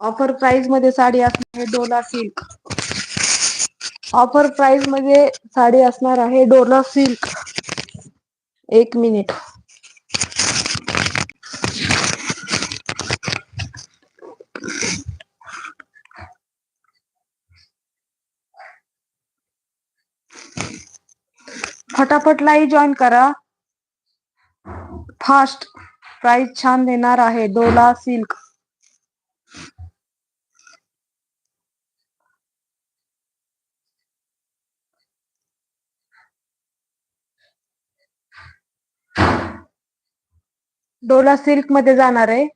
Offer प्राइसमध्ये साडी असणार आहे डोला सिल्क ऑफर प्राइसमध्ये साडी असणार आहे डोला सिल्क एक मिनिट फटाफट लाई जॉईन करा. फास्ट प्राइस छान देणार आहे डोला सिल्क डोला सिल्कमध्ये जाणार आहे.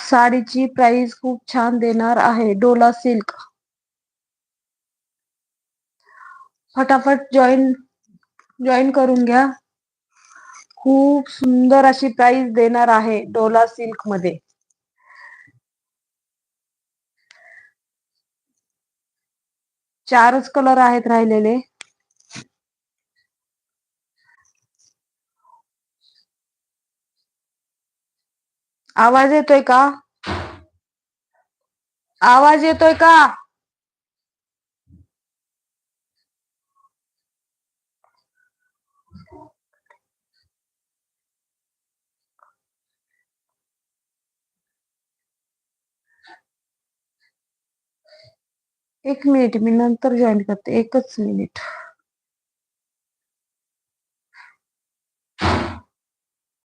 साडीची प्राइस खूप छान देणार आहे डोला सिल्क. फटाफट जॉईन जॉईन करून घ्या. खूप सुंदर अशी प्राइस देणार आहे डोला सिल्कमध्ये. चारच कलर आहेत राहिलेले. आवाज येतोय का? आवाज येतोय का? एक मिनिट मी नंतर जॉईन करते. एकच मिनिट.